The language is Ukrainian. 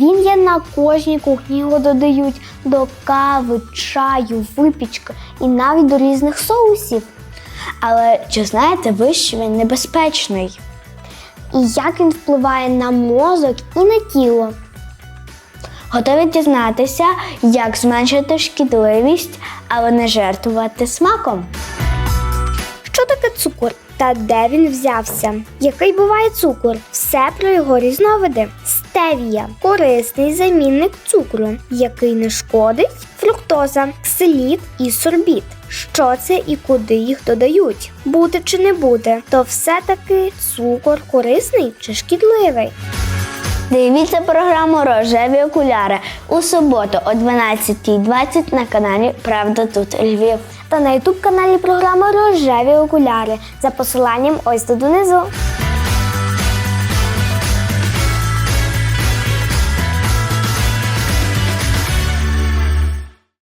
Він є на кожній кухні, його додають до кави, чаю, випічки і навіть до різних соусів. Але чи знаєте ви, що він небезпечний? І як він впливає на мозок і на тіло. Готові дізнатися, як зменшити шкідливість, але не жертвувати смаком? Що таке цукор та де він взявся? Який буває цукор? Все про його різновиди. Стевія корисний замінник цукру, який не шкодить, фруктоза, ксиліт і сорбіт. Що це і куди їх додають? Бути чи не бути, то все-таки цукор корисний чи шкідливий? Дивіться програму Рожеві окуляри у суботу о 12.20 на каналі Правда тут Львів. Та на ютуб каналі програми Рожеві окуляри за посиланням ось тут донизу.